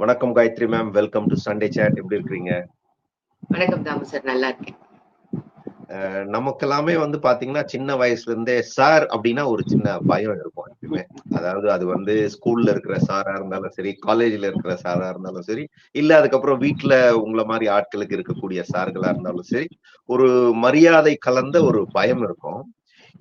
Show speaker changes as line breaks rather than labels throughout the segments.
வணக்கம் Gayathri ma'am welcome to Sunday chat எப்படி இருக்கிறீங்க?
வணக்கம் தாமு சார் நல்லா இருக்கேன்.
நமக்கெல்லாமே வந்து பாத்தீங்கன்னா சின்ன வயசுல இருந்தே சார் அப்படின்னா ஒரு சின்ன பயம் இருக்கும் எப்பயுமே. அதாவது அது வந்து ஸ்கூல்ல இருக்கிற சாரா இருந்தாலும் சரி காலேஜ்ல இருக்கிற சாரா இருந்தாலும் சரி இல்ல அதுக்கப்புறம் வீட்டுல உங்களை மாதிரி ஆட்களுக்கு இருக்கக்கூடிய சார்களா இருந்தாலும் சரி ஒரு மரியாதை கலந்த ஒரு பயம் இருக்கும்.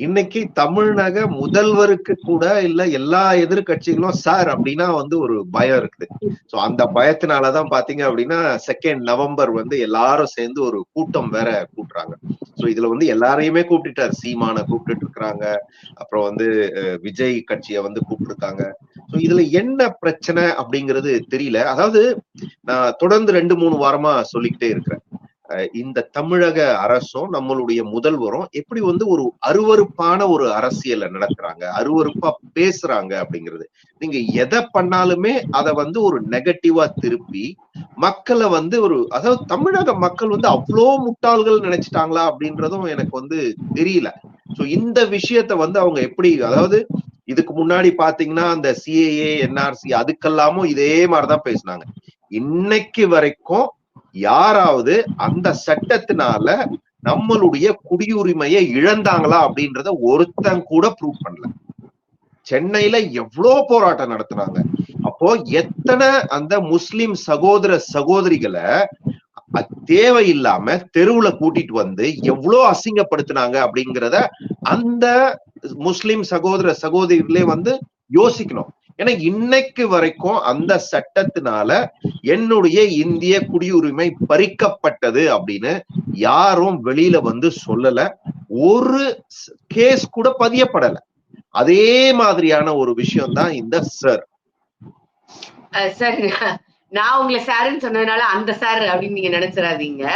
இன்னைக்கு தமிழ்நக முதல்வருக்கு கூட இல்ல எல்லா எதிர்கட்சிகளும் சார் அப்படின்னா வந்து ஒரு பயம் இருக்குது. சோ அந்த பயத்தினாலதான் பாத்தீங்க அப்படின்னா செகண்ட் நவம்பர் வந்து எல்லாரும் சேர்ந்து ஒரு கூட்டம் வேற கூட்டுறாங்க. சோ இதுல வந்து எல்லாரையுமே கூப்பிட்டுட்டார். சீமான கூப்பிட்டு இருக்கிறாங்க. அப்புறம் வந்து விஜய் கட்சியை வந்து கூப்பிட்டுருக்காங்க. சோ இதுல என்ன பிரச்சனை அப்படிங்கிறது தெரியல. அதாவது நான் தொடர்ந்து ரெண்டு மூணு வாரமா சொல்லிக்கிட்டே இருக்கிறேன். இந்த தமிழக அரசும் நம்மளுடைய முதல்வரும் எப்படி வந்து ஒரு அருவருப்பான ஒரு அரசியலை நடத்துறாங்க அருவருப்பா பேசுறாங்க அப்படிங்கிறது. நீங்க எதை பண்ணாலுமே அதை வந்து ஒரு நெகட்டிவா திருப்பி மக்களை வந்து ஒரு அதாவது தமிழக மக்கள் வந்து அவ்வளோ முட்டாள்கள் நினைச்சிட்டாங்களா அப்படின்றதும் எனக்கு வந்து தெரியல. சோ இந்த விஷயத்த வந்து அவங்க எப்படி அதாவது இதுக்கு முன்னாடி பாத்தீங்கன்னா அந்த சிஏஏ என்ஆர்சி அதுக்கெல்லாமும் இதே மாதிரிதான் பேசினாங்க. இன்னைக்கு வரைக்கும் யாராவது அந்த சட்டத்தினால நம்மளுடைய குடியுரிமையை இழந்தாங்களா அப்படின்றத ஒருத்தன் கூட ப்ரூவ் பண்ணல. சென்னையில எவ்வளோ போராட்டம் நடத்துனாங்க அப்போ எத்தனை அந்த முஸ்லிம் சகோதர சகோதரிகளை தேவையில்லாம தெருவுல கூட்டிட்டு வந்து எவ்வளவு அசிங்கப்படுத்தினாங்க அப்படிங்கிறத அந்த முஸ்லிம் சகோதர சகோதரிகளே வந்து யோசிக்கணும். ஏன்னா இன்னைக்கு வரைக்கும் அந்த சட்டத்தினால என்னுடைய இந்திய குடியுரிமை பறிக்கப்பட்டது அப்படின்னு யாரும் வெளியில வந்து சொல்லல. ஒரு கேஸ் கூட பதியப்படல. அதே மாதிரியான ஒரு விஷயம் தான் இந்த சார்
சார் நான் உங்களை சாருன்னு சொன்னதுனால அந்த சார் அப்படின்னு நீங்க நினைச்சிடாதீங்க.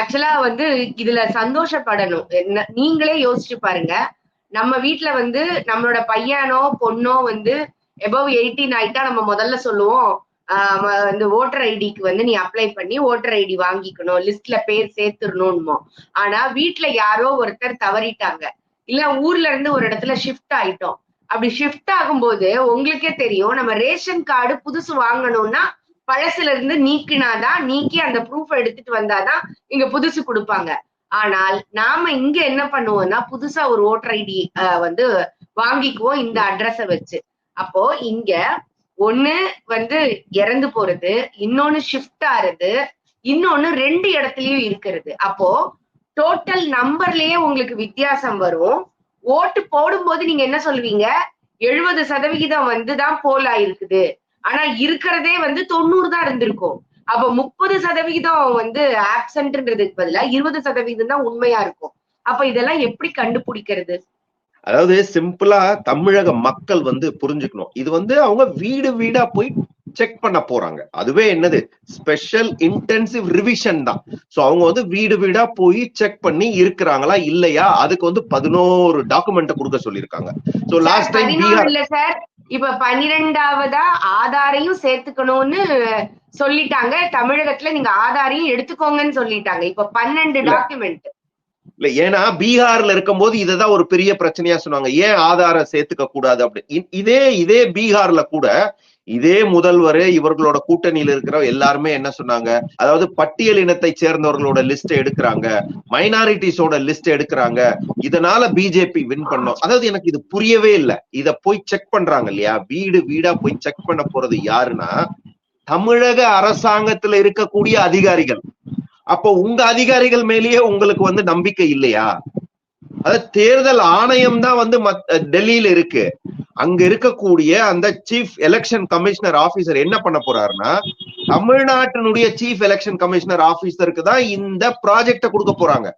ஆக்சுவலா வந்து இதுல சந்தோஷப்படணும். என்ன- நீங்களே யோசிச்சு பாருங்க. நம்ம வீட்டுல வந்து நம்மளோட பையனோ பொண்ணோ வந்து எபவ் எயிட்டீன் ஆயிட்டா நம்ம முதல்ல சொல்லுவோம். ஆஹ் இந்த ஓட்டர் ஐடிக்கு வந்து நீ அப்ளை பண்ணி ஓட்டர் ஐடி வாங்கிக்கணும். லிஸ்ட்ல பேர் சேர்த்துடணும்மோ ஆனா வீட்டுல யாரோ ஒருத்தர் தவறிட்டாங்க. இல்ல ஊர்ல இருந்து ஒரு இடத்துல ஷிஃப்ட் ஆயிட்டோம். அப்படி ஷிஃப்ட் ஆகும்போது உங்களுக்கே தெரியும் நம்ம ரேஷன் கார்டு புதுசு வாங்கணும்னா பழசுல இருந்து நீக்கினாதான் நீக்கி அந்த ப்ரூஃப் எடுத்துட்டு வந்தாதான் இங்க புதுசு கொடுப்பாங்க. ஆனால் நாம இங்க என்ன பண்ணுவோம்னா புதுசா ஒரு ஓட்டர் ஐடி வந்து வாங்கிக்குவோம் இந்த அட்ரஸ வச்சு. அப்போ இங்க ஒண்ணு வந்து இறந்து போறது இன்னொன்னு ஷிஃப்ட் ஆறது இன்னொன்னு ரெண்டு இடத்துலயும் இருக்கிறது. அப்போ டோட்டல் நம்பர்லயே உங்களுக்கு வித்தியாசம் வரும். ஓட்டு போடும்போது நீங்க என்ன சொல்லுவீங்க? எழுபது சதவிகிதம் வந்து தான் போல் ஆயிருக்குது. ஆனா இருக்கிறதே வந்து தொண்ணூறு தான் இருந்திருக்கும். அப்ப முப்பது சதவிகிதம் வந்து ஆப்சன்ட்ன்றதுக்கு பதிலா இருபது சதவிகிதம் தான் உண்மையா இருக்கும். அப்ப இதெல்லாம் எப்படி கண்டுபிடிக்கிறது?
அதாவது சிம்பிளா தமிழக மக்கள் வந்து புரிஞ்சுக்கணும். இது வந்து அவங்க வீடு வீடா போய் செக் பண்ண போறாங்க. அதுவே என்னது? ஸ்பெஷல் இன்டென்சிவ் ரிவிஷன் தான். சோ அவங்க வந்து வீடு வீடா போய் செக் பண்ணி இருக்கிறாங்களா இல்லையா? அதுக்கு வந்து பதினோரு டாக்குமெண்ட் கொடுக்க சொல்லியிருக்காங்க. சோ லாஸ்ட் டைம் பீகார்
இல்ல சார். இப்ப பன்னிரெண்டாவதா ஆதாரையும் சேர்த்துக்கணும்னு சொல்லிட்டாங்க. தமிழகத்துல நீங்க ஆதாரையும் எடுத்துக்கோங்கன்னு சொல்லிட்டாங்க. இப்ப பன்னெண்டு. டாக்குமெண்ட்
இல்ல ஏன்னா பீகார்ல இருக்கும்போது இததான் ஒரு பெரிய பிரச்சனையா சொன்னாங்க. ஏன் ஆதாரம் சேர்த்துக்க கூடாது அப்படி? இதே இதே பீகார்ல கூட இதே முதல்வர் இவர்களோட கூட்டணியில இருக்கிற எல்லாருமே என்ன சொன்னாங்க? அதாவது பட்டியல் இனத்தை சேர்ந்தவர்களோட லிஸ்ட் எடுக்கிறாங்க. மைனாரிட்டிஸோட லிஸ்ட் எடுக்கிறாங்க. இதனால பிஜேபி வின் பண்ணோம். அதாவது எனக்கு இது புரியவே இல்லை. இத போய் செக் பண்றாங்க இல்லையா? வீடு வீடா போய் செக் பண்ண போறது யாருன்னா தமிழக அரசாங்கத்துல இருக்கக்கூடிய அதிகாரிகள். அப்போ உங்க அதிகாரிகள் மேலேயே உங்களுக்கு வந்து நம்பிக்கை இல்லையா? அதாவது தேர்தல் ஆணையம் தான் வந்து மத்- டெல்லியில இருக்கு. அங்க இருக்கக்கூடிய அந்த சீஃப் எலெக்ஷன் கமிஷனர் ஆபீசர் என்ன பண்ண போறாருன்னா தமிழ்நாட்டினுடைய சீஃப் எலெக்ஷன் கமிஷனர் ஆபீசருக்கு தான் இந்த ப்ராஜெக்ட கொடுக்க போறாங்க.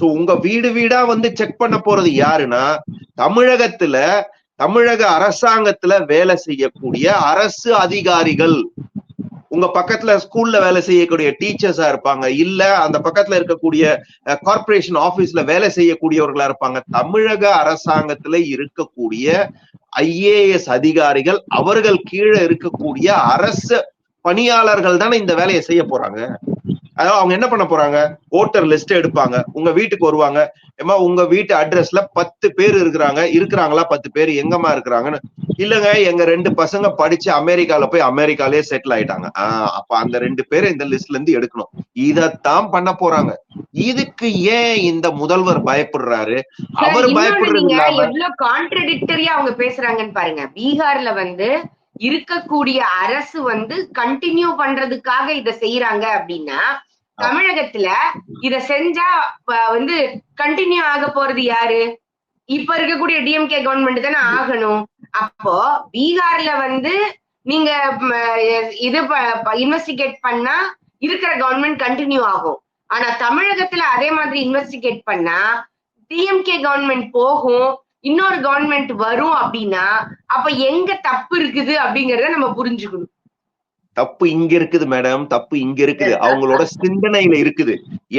சோ உங்க வீடு வீடா வந்து செக் பண்ண போறது யாருன்னா தமிழகத்துல தமிழக அரசாங்கத்துல வேலை செய்யக்கூடிய அரசு அதிகாரிகள். உங்க பக்கத்துல ஸ்கூல்ல வேலை செய்யக்கூடிய டீச்சர்ஸா இருப்பாங்க. இல்ல அந்த பக்கத்துல இருக்கக்கூடிய கார்ப்பரேஷன் ஆபீஸ்ல வேலை செய்யக்கூடியவர்களா இருப்பாங்க. தமிழக அரசாங்கத்துல இருக்கக்கூடிய ஐஏஎஸ் அதிகாரிகள் அவர்கள் கீழே இருக்கக்கூடிய அரசு பணியாளர்கள் தானே இந்த வேலையை செய்ய போறாங்க. அதாவது அவங்க என்ன பண்ண போறாங்க? ஓட்டர் லிஸ்ட் எடுப்பாங்க. உங்க வீட்டுக்கு வருவாங்க. ஏமா உங்க வீட்டு அட்ரஸ்ல பத்து பேர் இருக்கிறாங்க. இருக்கிறாங்களா? பத்து பேர் எங்கம்மா இருக்கிறாங்கன்னு. இல்லங்க எங்க ரெண்டு பசங்க படிச்சு அமெரிக்கால போய் அமெரிக்காலே செட்டில் ஆயிட்டாங்க. ஆஹ் அப்ப அந்த ரெண்டு பேரை இந்த லிஸ்ட்ல இருந்து எடுக்கணும். இதத்தான் பண்ண போறாங்க. இதுக்கு ஏன் இந்த முதல்வர் பயப்படுறாரு? அவர் பயப்படுறது
கான்ட்ரடிக்டரியா அவங்க பேசுறாங்கன்னு பாருங்க. பீகார்ல வந்து இருக்கக்கூடிய அரசு வந்து கண்டினியூ பண்றதுக்காக இத செய்யறாங்க அப்படின்னா தமிழகத்துல இத செஞ்சா வந்து கண்டினியூ ஆக போறது யாரு? இப்ப இருக்கக்கூடிய டிஎம்கே கவர்மெண்ட் தானே ஆகணும். அப்போ பீகார்ல வந்து நீங்க இது இன்வெஸ்டிகேட் பண்ணா இருக்கிற கவர்மெண்ட் கண்டினியூ ஆகும். ஆனா தமிழகத்துல அதே மாதிரி இன்வெஸ்டிகேட் பண்ணா டிஎம்கே கவர்மெண்ட் போகும். இன்னொரு கவர்மெண்ட் வரும் அப்படின்னா அப்ப எங்க தப்பு இருக்குது அப்படிங்கறத நம்ம புரிஞ்சுக்கணும்.
தப்பு இங்க இருக்குது மேடம் தப்பு இங்க இருக்குது. அவங்களோட சிந்தனையில இருக்குது.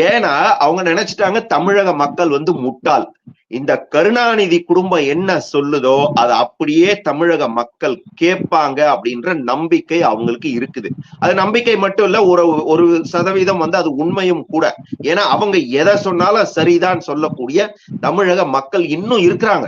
ஏன்னா அவங்க நினைச்சிட்டாங்க தமிழக மக்கள் வந்து முட்டாள். இந்த கருணாநிதி குடும்பம் என்ன சொல்லுதோ அதை அப்படியே தமிழக மக்கள் கேட்பாங்க அப்படின்ற நம்பிக்கை அவங்களுக்கு இருக்குது. அது நம்பிக்கை மட்டும் இல்ல ஒரு ஒரு சதவீதம் வந்து அது உண்மையும் கூட. ஏன்னா அவங்க எதை சொன்னாலும் சரிதான் சொல்லக்கூடிய தமிழக மக்கள் இன்னும் இருக்கிறாங்க.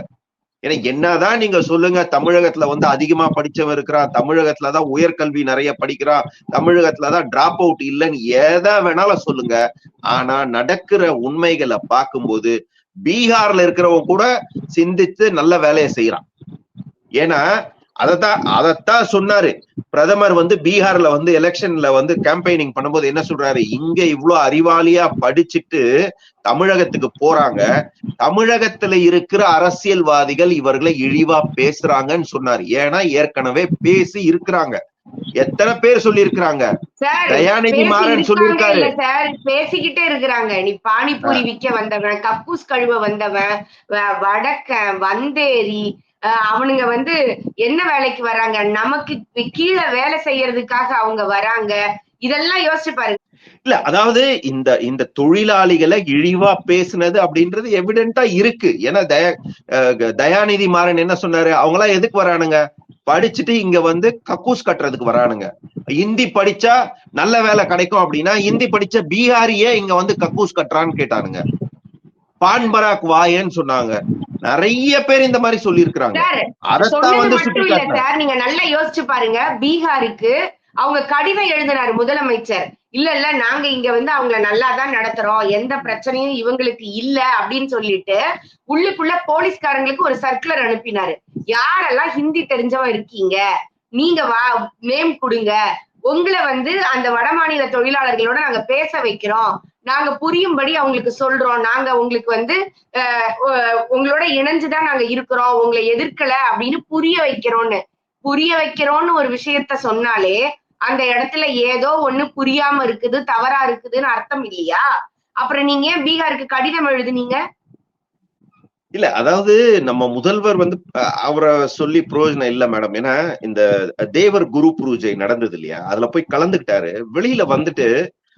ஏன்னா என்னதான் நீங்க சொல்லுங்க தமிழகத்துல வந்து அதிகமா படிச்சவன் இருக்கிறான் தமிழகத்துலதான் உயர்கல்வி நிறைய படிக்கிறான் தமிழகத்துலதான் டிராப் அவுட் இல்லைன்னு எதை வேணாலும் சொல்லுங்க. ஆனா நடக்கிற உண்மைகளை பார்க்கும்போது பீகார்ல இருக்கிறவங்க கூட சிந்தித்து நல்ல வேலையை செய்யறான் ஏன்னா அதத்தான் அதத்தான் சொன்னாரு. பிரதமர் வந்து பீகார்ல வந்து எலெக்ஷன்ல வந்து கேம்பெயினிங் பண்ணும்போது என்ன சொல்றாரு? இங்க இவ்ளோ அறிவாளியா படிச்சுட்டு தமிழகத்துக்கு போறாங்க. தமிழகத்துல இருக்கிற அரசியல்வாதிகள் இவர்களை இழிவா பேசுறாங்கன்னு சொன்னாரு. ஏன்னா ஏற்கனவே பேசி இருக்கிறாங்க. எத்தனை பேர் சொல்லி இருக்கிறாங்க தயாநிதி மாறன் சொல்லியிருக்காரு.
சார். பேசிக்கிட்டே இருக்கிறாங்க. நீ பானிபூரி விக்க வந்தவன் கக்கூஸ் கழுவ வந்தவன் வ- வடக்கன் வந்தேரி அவனுங்க வந்து என்ன வேலைக்கு வராங்க நமக்கு கீழே வேலை செய்யறதுக்காக அவங்க வராங்க. இதெல்லாம் யோசிச்சு பாருங்க.
இல்ல அதாவது இந்த இந்த தொழிலாளிகளை இழிவா பேசுனது அப்படின்றது எவிடென்டா இருக்கு. ஏன்னா தய தயாநிதி மாறன் என்ன சொன்னாரு? அவங்க எல்லாம் எதுக்கு வரானுங்க? படிச்சுட்டு இங்க வந்து கக்கூஸ் கட்டுறதுக்கு வரானுங்க. ஹிந்தி படிச்சா நல்ல வேலை கிடைக்கும் அப்படின்னா ஹிந்தி படிச்ச பீகாரியே இங்க வந்து கக்கூஸ் கட்டுறான்னு கேட்டானுங்க. பான் பராக் வாயேன்னு சொன்னாங்க. நிறைய பேர் இந்த மாதிரி சொல்லியிருக்கிறாங்க.
சார்
அதைத்தான்
சொன்னது
வந்து சுட்டி
நீங்க நல்லா யோசிச்சு பாருங்க. பீகாருக்கு அவங்க கடிதம் எழுதினாரு முதலமைச்சர். இல்ல இல்ல நாங்க இங்க வந்து அவங்கள நல்லா தான் நடத்துறோம். எந்த பிரச்சனையும் இவங்களுக்கு இல்ல அப்படின்னு சொல்லிட்டு உள்ளுக்குள்ள போலீஸ்காரங்களுக்கு ஒரு சர்க்குலர் அனுப்பினாரு. யாரெல்லாம் ஹிந்தி தெரிஞ்சவன் இருக்கீங்க? நீங்க வா நேம் கொடுங்க. உங்களை வந்து அந்த வடமாநில தொழிலாளர்களோட நாங்க பேச வைக்கிறோம். நாங்க புரியும்படி அவங்களுக்கு சொல்றோம். நாங்க உங்களுக்கு வந்து உங்களோட இணைஞ்சுதான் நாங்க இருக்கிறோம். உங்களை எதிர்க்கல அப்படின்னு புரிய வைக்கிறோம்னு. புரிய வைக்கிறோம்னு ஒரு விஷயத்த சொன்னாலே அந்த இடத்துல ஏதோ ஒண்ணு புரியாம இருக்குது தவறா இருக்குதுன்னு அர்த்தம் இல்லையா? அப்புறம் நீங்க ஏன் பீகாருக்கு கடிதம் எழுதுனீங்க?
இல்ல அதாவது நம்ம முதல்வர் வந்து அவரை சொல்லி பிரயோஜனம் இல்ல மேடம். ஏன்னா இந்த தேவர் குரு பூஜை நடந்தது இல்லையா? அதுல போய் கலந்துகிட்டாரு வெளியில வந்துட்டு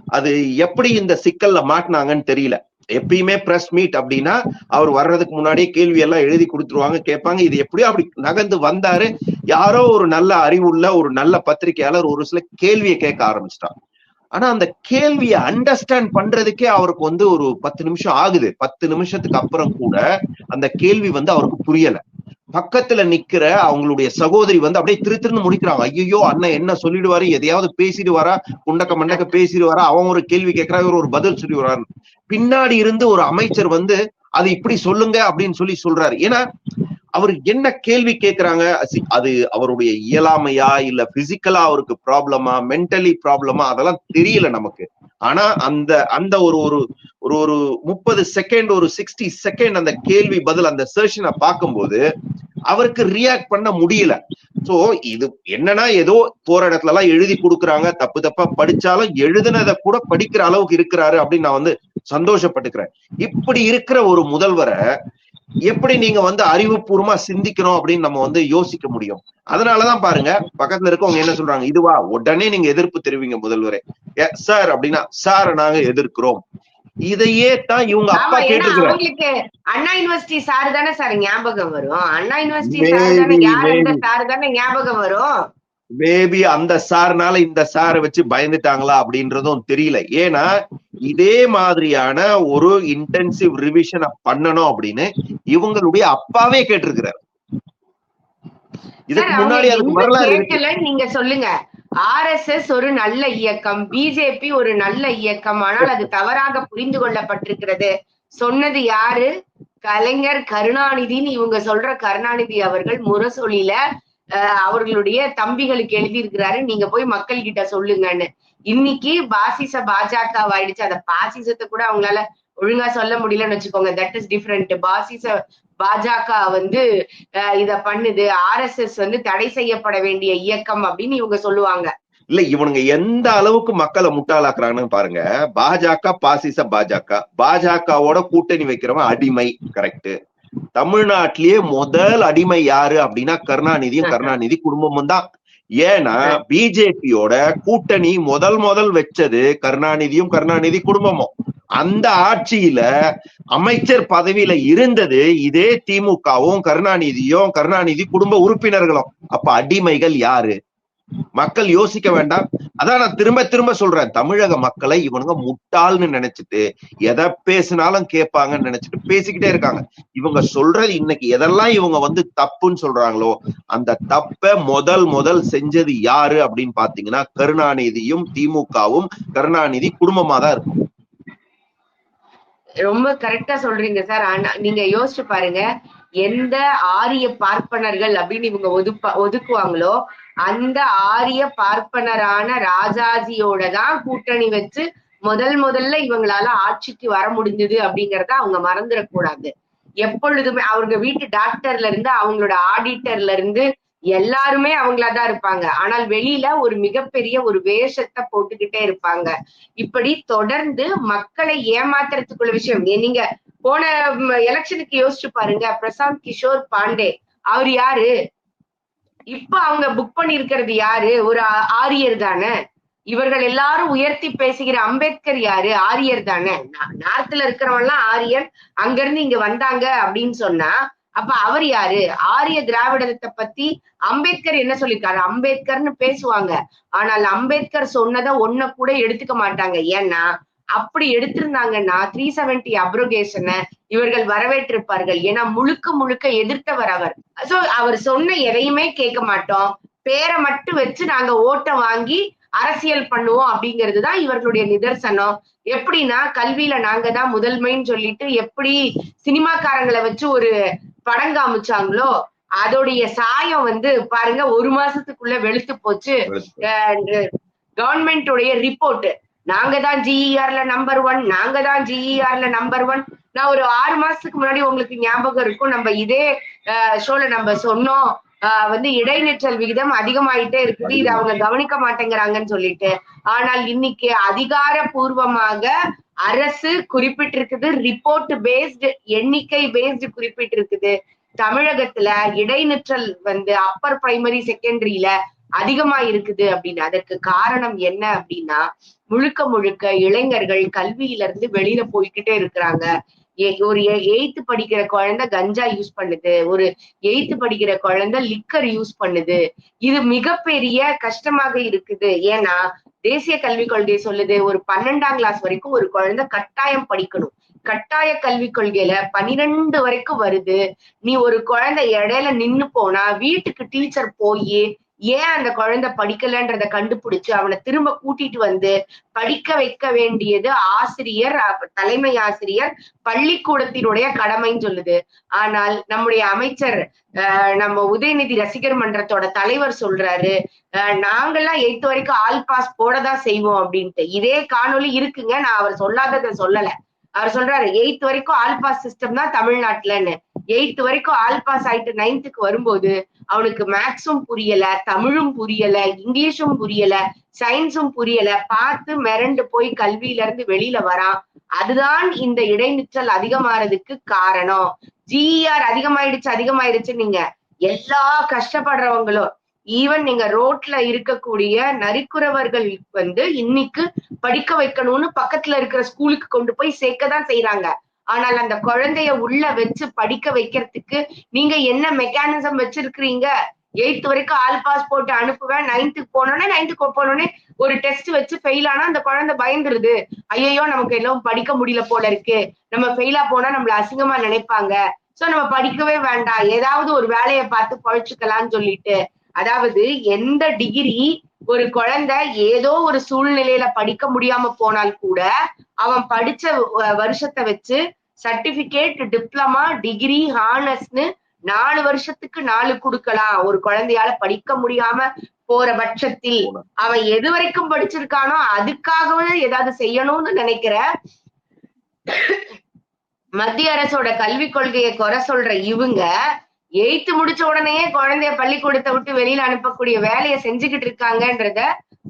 அது எப்படி இந்த சிக்கல்ல மாட்டினாங்கன்னு தெரியல. எப்பயுமே பிரஸ் மீட் அப்படின்னா அவர் வர்றதுக்கு முன்னாடியே கேள்வி எல்லாம் எழுதி கொடுத்துருவாங்க கேட்பாங்க. இது எப்படியோ அப்படி நகர்ந்து வந்தாரு. யாரோ ஒரு நல்ல அறிவுள்ள ஒரு நல்ல பத்திரிகையாளர் ஒரு சில கேள்வியை கேட்க ஆரம்பிச்சிட்டாங்க ஆனா அந்த கேள்வியை அண்டர்ஸ்டாண்ட் பண்றதுக்கே அவருக்கு வந்து ஒரு பத்து நிமிஷம் ஆகுது. பத்து நிமிஷத்துக்கு அப்புறம் கூட அந்த கேள்வி வந்து அவருக்கு புரியல. பக்கத்துல நிக்கிற அவங்களுடைய சகோதரி வந்து அப்படியே திரு திருன்னு முடிக்கிறாங்க. ஐயோ அண்ணன் என்ன சொல்லிடுவாரு? எதையாவது பேசிட்டு வரா? குண்டக்க மண்டக்க பேசிட்டு வரா? அவன் ஒரு கேள்வி கேட்கிறா இவர் ஒரு பதில் சொல்லி பின்னாடி இருந்து ஒரு அமைச்சர் வந்து அது இப்படி சொல்லுங்க அப்படின்னு சொல்லி சொல்றாரு. ஏன்னா அவர் என்ன கேள்வி கேட்கிறாங்க? அது அவருடைய இயலாமையா? இல்ல பிசிக்கலா அவருக்கு ப்ராப்ளமா மென்டலி ப்ராப்ளமா அதெல்லாம் தெரியல நமக்கு. ஆனா அந்த அந்த ஒரு ஒரு ஒரு ஒரு முப்பது செகண்ட் ஒரு சிக்ஸ்டி செகண்ட் அந்த கேள்வி பதில் அந்த செஷனை பார்க்கும்போது அவருக்கு ரியாக்ட் பண்ண முடியல. சோ இது என்னன்னா ஏதோ போற இடத்துல எல்லாம் எழுதி கொடுக்குறாங்க. தப்பு தப்பா படிச்சாலும் எழுதுனதை கூட படிக்கிற அளவுக்கு இருக்கிறாரு அப்படின்னு நான் வந்து சந்தோஷப்பட்டுக்கிறேன். இப்படி இருக்கிற ஒரு முதல்வரை எப்படி நீங்க வந்து அறிவுபூர்வமா சிந்திக்கணும் அப்படின்னு நம்ம வந்து யோசிக்க முடியும். அதனாலதான் பாருங்க பக்கத்துல இருக்கவங்க என்ன சொல்றாங்க? இதுவா? உடனே நீங்க எதிர்ப்பு தெரிவிங்க முதல்வரே. சார் அப்படின்னா சார் நாங்க எதிர்க்கிறோம். இதையே தான் இவங்க அப்பா
அவங்களுக்கு அண்ணா யூனிவர்சிட்டி சார் தானே சார் ஞாபகம் வரும். அண்ணா யூனிவர்சிட்டி சார் தானே யார். சார் தானே ஞாபகம் வரும்?
மேபி அந்த சார்னால இந்த சாரை வச்சு பயந்துட்டாங்களா அப்படின்றதும் தெரியல. ஏன்னா இதே மாதிரியான ஒரு இன்டென்சிவ் ரிவிஷனை பண்ணணும் அப்படின்னு இவங்களுடைய அப்பாவே கேட்டிருக்கிறார். இதுக்கு முன்னாடி அதுக்கு வரலாறு இருக்கு.
கேட்கலன்னு ஆர் எஸ் எஸ் ஒரு நல்ல இயக்கம் பிஜேபி ஒரு நல்ல இயக்கம் ஆனால் அது தவறாக புரிந்து கொள்ளப்பட்டிருக்கிறது. சொன்னது யாரு? கலைஞர் கருணாநிதின்னு இவங்க சொல்ற கருணாநிதி அவர்கள் முரசொலியில அஹ், அவர்களுடைய தம்பிகளுக்கு எழுதியிருக்கிறாரு. நீங்க போய் மக்கள் கிட்ட சொல்லுங்கன்னு. இன்னைக்கு பாசிச பாஜக ஆயிடுச்சு. அந்த பாசிசத்தை கூட அவங்களால ஒழுங்கா சொல்ல முடியலன்னு வச்சுக்கோங்க. தட் இஸ் டிஃப்ரெண்ட் பாசிச பாஜக வந்து இத பண்ணுது. ஆர்எஸ்எஸ் வந்து தடை செய்யப்பட வேண்டிய இயக்கம் அப்படின்னு இவங்க சொல்லுவாங்க.
இல்ல இவனுங்க எந்த அளவுக்கு மக்களை முட்டாளாக்குறாங்கன்னு பாருங்க. பாஜக பாசிச பாஜக. பாஜகவோட கூட்டணி வைக்கிறவன் அடிமை கரெக்ட் தமிழ்நாட்டிலேயே முதல் அடிமை யாரு அப்படின்னா கருணாநிதியும் கருணாநிதி குடும்பமும் தான். ஏன்னா பிஜேபியோட கூட்டணி முதல் முதல் வச்சது கருணாநிதியும் கருணாநிதி குடும்பமும். அந்த ஆட்சியில அமைச்சர் பதவியில இருந்தது இதே திமுகவும் கருணாநிதியும் கருணாநிதி குடும்ப உறுப்பினர்களும். அப்ப அடிமைகள் யாரு? மக்கள் யோசிக்க வேண்டாம். அதான் நான் திரும்ப திரும்ப சொல்றேன். தமிழக மக்களை இவனுங்க முட்டாள்னு நினைச்சிட்டு எதை பேசினாலும் கேட்பாங்கன்னு நினைச்சிட்டு பேசிக்கிட்டே இருக்காங்க. இவங்க சொல்றது இன்னைக்கு எதெல்லாம் இவங்க வந்து தப்புன்னு சொல்றாங்களோ அந்த தப்ப முதல் முதல் செஞ்சது யாரு அப்படின்னு பாத்தீங்கன்னா கருணாநிதியும் திமுகவும் கருணாநிதி குடும்பமா தான் இருக்கும்.
ரொம்ப கரெக்டா சொல்றீங்க சார் ஆனா நீங்க யோசிச்சு பாருங்க. எந்த ஆரிய பார்ப்பனர்கள் அப்படின்னு இவங்க ஒதுப்பா ஒதுக்குவாங்களோ அந்த ஆரிய பார்ப்பனரான ராஜாஜியோட தான் கூட்டணி வச்சு முதல் முதல்ல இவங்களால ஆட்சிக்கு வர முடிஞ்சது அப்படிங்கறத அவங்க மறந்துடக்கூடாது எப்பொழுதுமே அவங்க வீட்டு டாக்டர்ல இருந்து அவங்களோட ஆடிட்டர்ல இருந்து எல்லாருமே அவங்களாதான் இருப்பாங்க. ஆனால் வெளியில ஒரு மிகப்பெரிய ஒரு வேஷத்தை போட்டுக்கிட்டே இருப்பாங்க. இப்படி தொடர்ந்து மக்களை ஏமாத்துறதுக்குள்ள விஷயம். நீங்க போன எலெக்ஷனுக்கு யோசிச்சு பாருங்க. பிரசாந்த் கிஷோர் பாண்டே. அவர் யாரு? இப்ப அவங்க புக் பண்ணிருக்கிறது யாரு? ஒரு ஆரியர் தானே. இவர்கள் எல்லாரும் உயர்த்தி பேசுகிற அம்பேத்கர் யாரு? ஆரியர் தானே. நார்த்ல இருக்கிறவங்க எல்லாம் ஆரியர் அங்க இருந்து இங்க வந்தாங்க அப்படின்னு சொன்னா அப்ப அவர் யாரு? ஆரிய திராவிடத்தை பத்தி அம்பேத்கர் என்ன சொல்லிருக்காரு? அம்பேத்கர்னு பேசுவாங்க. ஆனால் அம்பேத்கர் சொன்னதை ஒன்ன கூட எடுத்துக்க மாட்டாங்க. ஏன்னா அப்படி எடுத்திருந்தாங்கன்னா த்ரீ செவன்டி அப்ரோகேஷனை இவர்கள் வரவேற்றிருப்பார்கள். ஏன்னா முழுக்க முழுக்க எதிர்த்தவர் அவர். சோ அவர் சொன்ன எதையுமே கேட்க மாட்டோம். பேரை மட்டும் வச்சு நாங்க ஓட்டை வாங்கி அரசியல் பண்ணுவோம் அப்படிங்கிறது தான் இவர்களுடைய நிதர்சனம். எப்படின்னா கல்வியில நாங்க தான் முதல்மைன்னு சொல்லிட்டு எப்படி சினிமாக்காரங்களை வச்சு ஒரு படம் காமிச்சாங்களோ அதோடைய சாயம் வந்து பாருங்க ஒரு மாசத்துக்குள்ள வெளுத்து போச்சு. கவர்மெண்டோடைய ரிப்போர்ட் நாங்க தான் ஜிஇஆர்ல நம்பர் ஒன் நாங்க தான் ஜிஇஆர்ல நம்பர் ஒன் நான் ஒரு ஆறு மாசத்துக்கு முன்னாடி உங்களுக்கு ஞாபகம் இருக்கும். நம்ம இதே ஷோல நம்ம சொன்னோம். ஆஹ் வந்து இடைநிற்றல் விகிதம் அதிகமாயிட்டே இருக்குது. இது அவங்க கவனிக்க மாட்டேங்கிறாங்கன்னு சொல்லிட்டு. ஆனால் இன்னைக்கு அதிகாரப்பூர்வமாக அரசு குறிப்பிட்டிருக்குது ரிப்போர்ட் பேஸ்டு எண்ணிக்கை பேஸ்டு குறிப்பிட்டிருக்குது. தமிழகத்துல இடைநிற்றல் வந்து அப்பர் பிரைமரி செகண்டரியில அதிகமா இருக்குது அப்படின்னு. அதற்கு காரணம் என்ன அப்படின்னா முழுக்க முழுக்க இளைஞர்கள் கல்வியில இருந்து வெளியில போய்கிட்டே இருக்கிறாங்க. ஒரு எயித்து படிக்கிற குழந்தை கஞ்சா யூஸ் பண்ணுது. ஒரு எயித்து படிக்கிற குழந்தை லிக்கர் யூஸ் பண்ணுது. இது மிகப்பெரிய கஷ்டமாக இருக்குது. ஏன்னா தேசிய கல்விக் கொள்கை சொல்லுது ஒரு பன்னெண்டாம் கிளாஸ் வரைக்கும் ஒரு குழந்தை கட்டாயம் படிக்கணும். கட்டாய கல்விக் கொள்கையில பனிரெண்டு வரைக்கும் வருது. நீ ஒரு குழந்தை இடையில நின்னு போனா வீட்டுக்கு டீச்சர் போய் ஏன் அந்த குழந்தை படிக்கலன்றத கண்டுபிடிச்சு அவனை திரும்ப கூட்டிட்டு வந்து படிக்க வைக்க வேண்டியது ஆசிரியர் தலைமை ஆசிரியர் பள்ளிக்கூடத்தினுடைய கடமைன்னு சொல்லுது. ஆனால் நம்முடைய அமைச்சர் நம்ம உதயநிதி ரசிகர் மன்றத்தோட தலைவர் சொல்றாரு நாங்கெல்லாம் எயித்து வரைக்கும் ஆல் பாஸ் போடதான் செய்வோம் அப்படின்ட்டு. இதே காணொளி இருக்குங்க நான் அவர் சொல்லாததை சொல்லல. அவர் சொல்றாரு எயித்து வரைக்கும் ஆல் பாஸ் சிஸ்டம் தான் தமிழ்நாட்டுலன்னு. எயித் வரைக்கும் ஆல் பாஸ் ஆயிட்டு நைன்த்துக்கு வரும்போது அவனுக்கு மேக்ஸும் புரியல தமிழும் புரியல இங்கிலீஷும் புரியல சயின்ஸும் புரியல பார்த்து மிரண்டு போய் கல்வியில இருந்து வெளியில வரான். அதுதான் இந்த இடைநிற்றல் அதிகமாறதுக்கு காரணம். ஜிஆர் அதிகமாயிடுச்சு அதிகமாயிடுச்சு நீங்க. எல்லா கஷ்டப்படுறவங்களும் ஈவன் நீங்க ரோட்ல இருக்கக்கூடிய நரிக்குறவர்கள் வந்து இன்னைக்கு படிக்க வைக்கணும்னு பக்கத்துல இருக்கிற ஸ்கூலுக்கு கொண்டு போய் சேர்க்க தான் செய்யறாங்க ஆனால் அந்த குழந்தைய உள்ள வச்சு படிக்க வைக்கிறதுக்கு நீங்க என்ன மெக்கானிசம் வச்சிருக்கிறீங்க? எயித்து வரைக்கும் ஆல் பாஸ் போட்டு அனுப்புவேன். நைன்த்துக்கு போனோடனே நைன்த்துக்கு போனோடனே ஒரு டெஸ்ட் வச்சு ஃபெயில் ஆனா அந்த குழந்தை பயந்துருது. ஐயோ நமக்கு எல்லாம் படிக்க முடியல போல இருக்கு. நம்ம ஃபெயிலா போனா நம்மள அசிங்கமா நினைப்பாங்க. சோ நம்ம படிக்கவே வேண்டாம். ஏதாவது ஒரு வேலையை பார்த்து பழச்சுக்கலாம்னு சொல்லிட்டு. அதாவது எந்த டிகிரி ஒரு குழந்தை ஏதோ ஒரு சூழ்நிலையில படிக்க முடியாம போனால் கூட அவன் படிச்ச வ- வருஷத்தை வச்சு சர்டிபிகேட் டிப்ளமா டிகிரி ஹானர்ஸ்னு நாலு வருஷத்துக்கு நாலு கொடுக்கலாம் ஒரு குழந்தையால படிக்க முடியாம போற பட்சத்தில் அவன் எது வரைக்கும் படிச்சிருக்கானோ அதுக்காகவே ஏதாவது செய்யணும்னு நினைக்கிற மத்திய அரசோட கல்விக் கொள்கையை குறை சொல்ற இவங்க எயித்து முடிச்ச உடனேயே குழந்தைய பள்ளிக்கூடத்தை விட்டு வெளியில அனுப்பக்கூடிய வேலையை செஞ்சுக்கிட்டு இருக்காங்கன்றத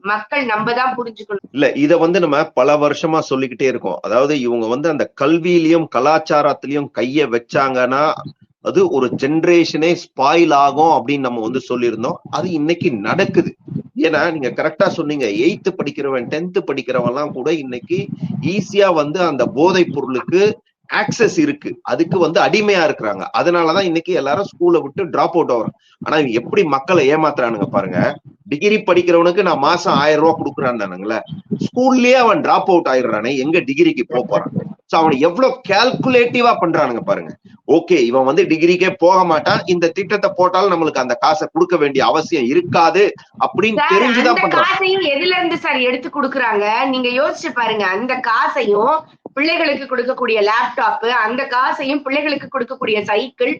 மக்கள் நம்ம தான் புரிஞ்சுக்கணும்.
இல்ல இத வந்து நம்ம பல வருஷமா சொல்லிக்கிட்டே இருக்கோம். அதாவது இவங்க வந்து அந்த கல்வியிலயும் கலாச்சாரத்திலயும் கைய வச்சாங்கன்னா அது ஒரு ஜென்ரேஷனே ஸ்பாயில் ஆகும் அப்படின்னு நம்ம வந்து சொல்லியிருந்தோம். அது இன்னைக்கு நடக்குது. ஏன்னா நீங்க கரெக்டா சொன்னீங்க. எயித்து படிக்கிறவன் டென்த் படிக்கிறவன் எல்லாம் கூட இன்னைக்கு ஈஸியா வந்து அந்த போதைப் பொருளுக்கு ஆக்சஸ் இருக்கு. அதுக்கு வந்து அடிமையா இருக்கிறாங்க. அதனாலதான் இன்னைக்கு எல்லாரும் ஸ்கூலை விட்டு டிராப் அவுட் ஆகுறாங்க. ஆனா எப்படி மக்களை ஏமாத்துறானுங்க பாருங்க. டிகிரி படிக்கிறவனுக்கு நான் மாசம் ஆயிரம் ரூபாய் கொடுக்குறான்னுங்களே ஸ்கூல்லயே அவன் டிராப் அவுட் ஆயிடுறானே. எங்க டிகிரிக்கு போக போறான்? சோ அவன் எவ்வளவு கால்குலேட்டிவா பண்றானுங்க பாருங்க. ஓகே இவன் வந்து டிகிரிக்கே போக மாட்டான். இந்த திட்டத்தை போட்டாலும் நம்மளுக்கு அந்த காசை கொடுக்க வேண்டிய அவசியம் இருக்காது அப்படின்னு தெரிஞ்சுதான் பண்றான்.
காசையும் எதுல இருந்து சார் எடுத்து கொடுக்குறாங்க? நீங்க யோசிச்சு பாருங்க. அந்த காசையும் பிள்ளைகளுக்கு கொடுக்கக்கூடிய லேப்டாப் அந்த காசையும் பிள்ளைகளுக்கு கொடுக்கக்கூடிய சைக்கிள்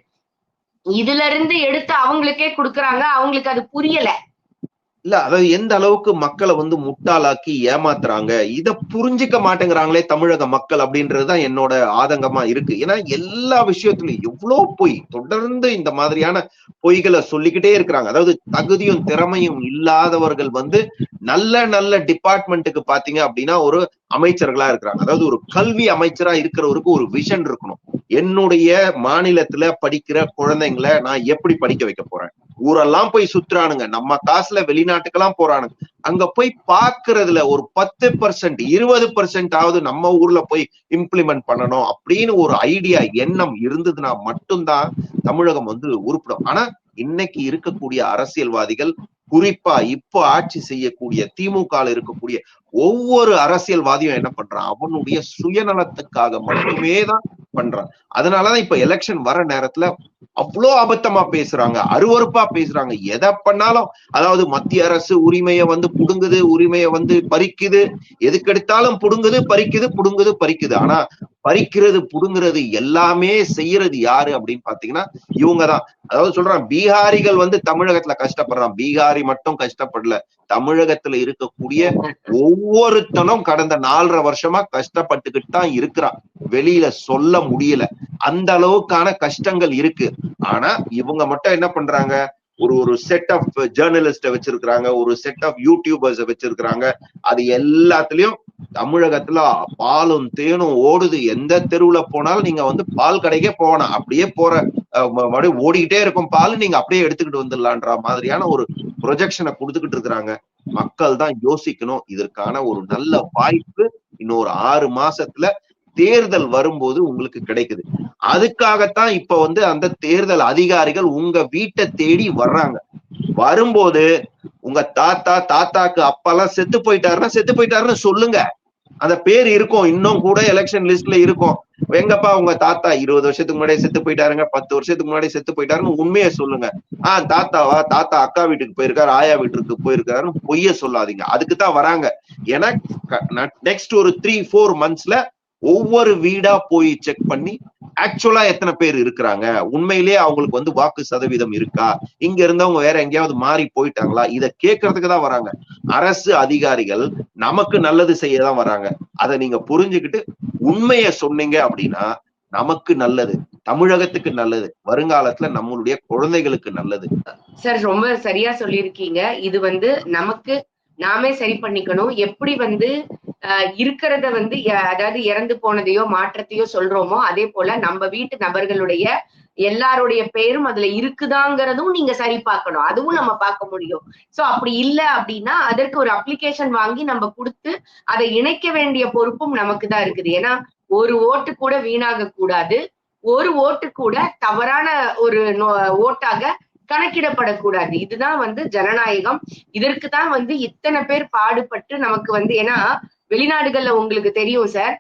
இதுல இருந்து எடுத்து அவங்களுக்கே கொடுக்குறாங்க. அவங்களுக்கு அது புரியல.
இல்ல அதாவது எந்த அளவுக்கு மக்களை வந்து முட்டாளாக்கி ஏமாத்துறாங்க இத புரிஞ்சுக்க மாட்டேங்கிறாங்களே தமிழக மக்கள் அப்படின்றதுதான் என்னோட ஆதங்கமா இருக்கு. ஏன்னா எல்லா விஷயத்துலயும் எவ்வளவு பொய் தொடர்ந்து இந்த மாதிரியான பொய்களை சொல்லிக்கிட்டே இருக்கிறாங்க. அதாவது தகுதியும் திறமையும் இல்லாதவர்கள் வந்து நல்ல நல்ல டிபார்ட்மெண்ட்டுக்கு பாத்தீங்க அப்படின்னா ஒரு அமைச்சர்களா இருக்கிறாங்க. அதாவது ஒரு கல்வி அமைச்சரா இருக்கிறவருக்கு ஒரு விஷன் இருக்கணும். என்னுடைய மாநிலத்துல படிக்கிற குழந்தைங்களை நான் எப்படி படிக்க வைக்க போறேன்? ஊரெல்லாம் போய் சுத்துறானுங்க. நம்ம காசுல வெளிநாட்டுக்கெல்லாம் போறானுங்க. அங்க போய் பாக்குறதுல ஒரு பத்து பர்சன்ட் இருபது பர்சன்ட் ஆவது நம்ம ஊர்ல போய் இம்ப்ளிமெண்ட் பண்ணணும் அப்படின்னு ஒரு ஐடியா எண்ணம் இருந்ததுன்னா மட்டும்தான் தமிழகம் வந்து உருப்படும். ஆனா இன்னைக்கு இருக்கக்கூடிய அரசியல்வாதிகள் குறிப்பா இப்போ ஆட்சி செய்யக்கூடிய திமுக இருக்கக்கூடிய ஒவ்வொரு அரசியல்வாதியும் என்ன பண்றான்? அவனுடைய சுயநலத்துக்காக மட்டுமே தான் பண்றான். அதனாலதான் இப்ப எலெக்ஷன் வர நேரத்துல அவ்வளோ அபத்தமா பேசுறாங்க அருவருப்பா பேசுறாங்க. எதை பண்ணாலும் அதாவது மத்திய அரசு உரிமையை வந்து புடுங்குது உரிமையை வந்து பறிக்குது. எதுக்கெடுத்தாலும் புடுங்குது பறிக்குது புடுங்குது பறிக்குது. ஆனா பறிக்கிறது புடுங்குறது எல்லாமே செய்யறது யாரு அப்படின்னு பாத்தீங்கன்னா இவங்கதான். அதாவது சொல்றான் பீகாரிகள் வந்து தமிழகத்துல கஷ்டப்படுறான். பீகாரி மட்டும் கஷ்டப்படல. தமிழகத்துல இருக்கக்கூடிய ஒவ்வொருத்தனும் கடந்த நாலரை வருஷமா கஷ்டப்பட்டுக்கிட்டு தான் இருக்கிறான். வெளியில சொல்ல முடியல. அந்த அளவுக்கான கஷ்டங்கள் இருக்கு. ஆனா இவங்க மட்டும் என்ன பண்றாங்க? ஒரு ஒரு செட் ஆஃப் ஜேர்னலிஸ்ட வச்சிருக்கிறாங்க. ஒரு செட் ஆஃப் யூடியூபர்ஸ் வச்சிருக்கிறாங்க. அது எல்லாத்துலயும் தமிழகத்துல பாலும் தேனும் ஓடுது. எந்த தெருவுல போனாலும் நீங்க வந்து பால் கடைக்கே போகணும். அப்படியே போற மறுபடியும் ஓடிக்கிட்டே இருக்கும் பால் நீங்க அப்படியே எடுத்துக்கிட்டு வந்துடலான்ற மாதிரியான ஒரு ப்ரொஜெக்ஷனை கொடுத்துக்கிட்டு இருக்கிறாங்க. மக்கள் தான் யோசிக்கணும். இதற்கான ஒரு நல்ல வாய்ப்பு இன்னொரு ஆறு மாசத்துல தேர்தல் வரும்போது உங்களுக்கு கிடைக்குது. அதுக்காகத்தான் இப்ப வந்து அந்த தேர்தல் அதிகாரிகள் உங்க வீட்டை தேடி வர்றாங்க. வரும்போது உங்க தாத்தா தாத்தாக்கு அப்பெல்லாம் செத்து போயிட்டாருன்னா செத்து போயிட்டாருன்னு சொல்லுங்க. அந்த பேர் இருக்கும். இன்னும் கூட எலெக்ஷன் லிஸ்ட்ல இருக்கும். எங்கப்பா உங்க தாத்தா இருபது வருஷத்துக்கு முன்னாடி செத்து போயிட்டாருங்க பத்து வருஷத்துக்கு முன்னாடி செத்து போயிட்டாருன்னு உண்மையை சொல்லுங்க. ஆஹ் தாத்தாவா தாத்தா அக்கா வீட்டுக்கு போயிருக்காரு ஆயா வீட்டுக்கு போயிருக்காருன்னு பொய்ய சொல்லாதீங்க. அதுக்கு தான் வராங்க. ஏன்னா நெக்ஸ்ட் ஒரு த்ரீ ஃபோர் மந்த்ஸ்ல ஒவ்வொரு வீடா போய் செக் பண்ணி ஆக்சுவலா எத்தனை பேர் இருக்கிறாங்க? உண்மையிலேயே அவங்களுக்கு வந்து வாக்கு சதவீதம் இருக்கா? இங்க இருந்தவங்க வேற எங்கேயாவது மாறி போயிட்டாங்களா? இத கேட்கறதுக்கு தான் வராங்க. அரசு அதிகாரிகள் நமக்கு நல்லது செய்ய தான் வராங்க. அதை நீங்க புரிஞ்சுக்கிட்டு உண்மைய சொன்னீங்க அப்படின்னா நமக்கு நல்லது. தமிழகத்துக்கு நல்லது. வருங்காலத்துல நம்மளுடைய குழந்தைகளுக்கு நல்லது.
சார் ரொம்ப சரியா சொல்லியிருக்கீங்க. இது வந்து நமக்கு நாமே சரி பண்ணிக்கணும். எப்படி வந்து இருக்கிறத வந்து அதாவது இறந்து போனதையோ மாற்றத்தையோ சொல்றோமோ அதே போல நம்ம வீட்டு நபர்களுடைய எல்லாருடைய பெயரும் அதுல இருக்குதாங்கிறதும் நீங்க சரி பார்க்கணும். அதுவும் நம்ம பார்க்க முடியும். சோ அப்படி இல்ல அப்படின்னா அதற்கு ஒரு அப்ளிகேஷன் வாங்கி நம்ம கொடுத்து அதை இணைக்க வேண்டிய பொறுப்பும் நமக்கு தான் இருக்குது. ஏன்னா ஒரு ஓட்டு கூட வீணாக கூடாது. ஒரு ஓட்டு கூட தவறான ஒரு நோ- ஓட்டாக கணக்கிடப்படக்கூடாது. இதுதான் வந்து ஜனநாயகம். இதற்கு தான் வந்து இத்தனை பேர் பாடுபட்டு நமக்கு வந்து ஏன்னா வெளிநாடுகள்ல உங்களுக்கு தெரியும் சார்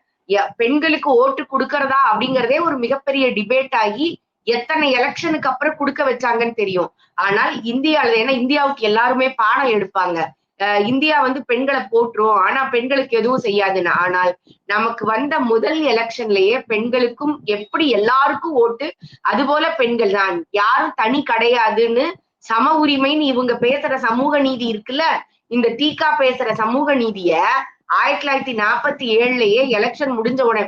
பெண்களுக்கு ஓட்டு கொடுக்கறதா அப்படிங்கறதே ஒரு மிகப்பெரிய டிபேட் ஆகி எத்தனை எலெக்ஷனுக்கு அப்புறம் கொடுக்க வச்சாங்கன்னு தெரியும். ஆனால் இந்தியாவில ஏன்னா இந்தியாவுக்கு எல்லாருமே பாடம் எடுப்பாங்க. இந்தியா வந்து பெண்களை போட்டுரும் ஆனா பெண்களுக்கு எதுவும் செய்யாதுன்னு ஆனால் நமக்கு வந்த முதல் எலெக்ஷன்லயே பெண்களுக்கும் எப்படி எல்லாருக்கும் ஓட்டு அது போல பெண்கள் தான். யாரும் தனி கிடையாதுன்னு சம உரிமைன்னு இவங்க பேசுற சமூக நீதி இருக்குல்ல? இந்த டீக்கா பேசுற சமூக நீதிய ஆயிரத்தி தொள்ளாயிரத்தி நாற்பத்தி ஏழுலயே எலெக்ஷன் முடிஞ்ச உடனே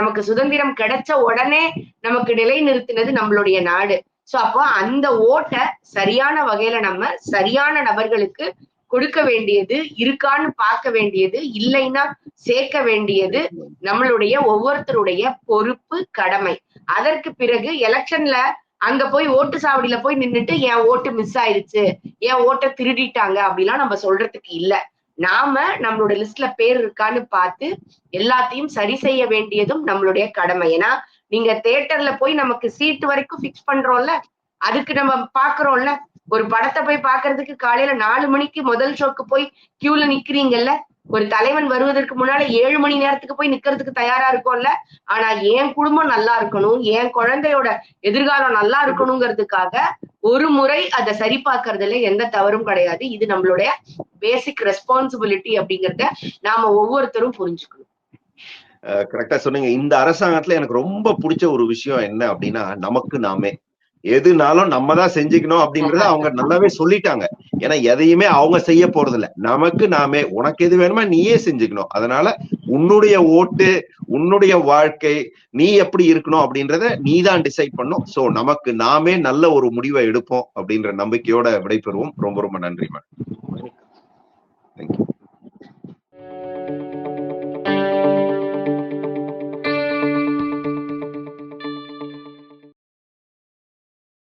நமக்கு சுதந்திரம் கிடைச்ச உடனே நமக்கு நிலைநிறுத்தினது நம்மளுடைய நாடு. சோ அப்போ அந்த ஓட்டை சரியான வகையில நம்ம சரியான நபர்களுக்கு கொடுக்க வேண்டியது இருக்கான்னு பார்க்க வேண்டியது இல்லைன்னா சேர்க்க வேண்டியது நம்மளுடைய ஒவ்வொருத்தருடைய பொறுப்பு கடமை. அதற்கு பிறகு எலெக்ஷன்ல அங்க போய் ஓட்டு சாவடியில போய் நின்னுட்டு என் ஓட்டு மிஸ் ஆயிருச்சு என் ஓட்டை திருடிட்டாங்க அப்படிலாம் நம்ம சொல்றதுக்கு இல்ல. நாம நம்மளோட லிஸ்ட்ல பேர் இருக்கான்னு பார்த்து எல்லாத்தையும் சரி செய்ய வேண்டியதும் நம்மளுடைய கடமை. ஏன்னா நீங்க தேட்டர்ல போய் நமக்கு சீட்டு வரைக்கும் பிக்ஸ் பண்றோம்ல அதுக்கு நம்ம பாக்குறோம்ல ஒரு படத்தை போய் பாக்குறதுக்கு காலையில நாலு மணிக்கு முதல் ஷோக்கு போய் கியூல நிக்கிறீங்கல்ல ஒரு தலைவன் வருவதற்கு முன்னால ஏழு மணி நேரத்துக்கு போய் நிக்கிறதுக்கு தயாரா இருக்கும்ல ஆனா என் குடும்பம் நல்லா இருக்கணும் என் குழந்தையோட எதிர்காலம் நல்லா இருக்கணுங்கிறதுக்காக ஒரு முறை அதை சரி பார்க்கறதுல எந்த தவறும் கிடையாது. இது நம்மளுடைய பேசிக் ரெஸ்பான்சிபிலிட்டி அப்படிங்கறத நாம ஒவ்வொருத்தரும் புரிஞ்சுக்கணும்.
கரெக்டா சொன்னீங்க. இந்த அரசாங்கத்துல எனக்கு ரொம்ப பிடிச்ச ஒரு விஷயம் என்ன அப்படின்னா நமக்கு நாமே. எதுனாலும் நம்ம தான் செஞ்சுக்கணும் அப்படிங்கறத அவங்க நல்லாவே சொல்லிட்டாங்க. ஏன்னா எதையுமே அவங்க செய்ய போறது இல்ல நமக்கு நாமே உனக்கு எது வேணுமா நீயே செஞ்சுக்கணும். அதனால உன்னுடைய ஓட்டு உன்னுடைய வாழ்க்கை நீ எப்படி இருக்கணும் அப்படின்றத நீ தான் டிசைட் பண்ணும். சோ நமக்கு நாமே நல்ல ஒரு முடிவை எடுப்போம் அப்படின்ற நம்பிக்கையோட விடைபெறுவோம். ரொம்ப ரொம்ப நன்றி மேடம். Thank you.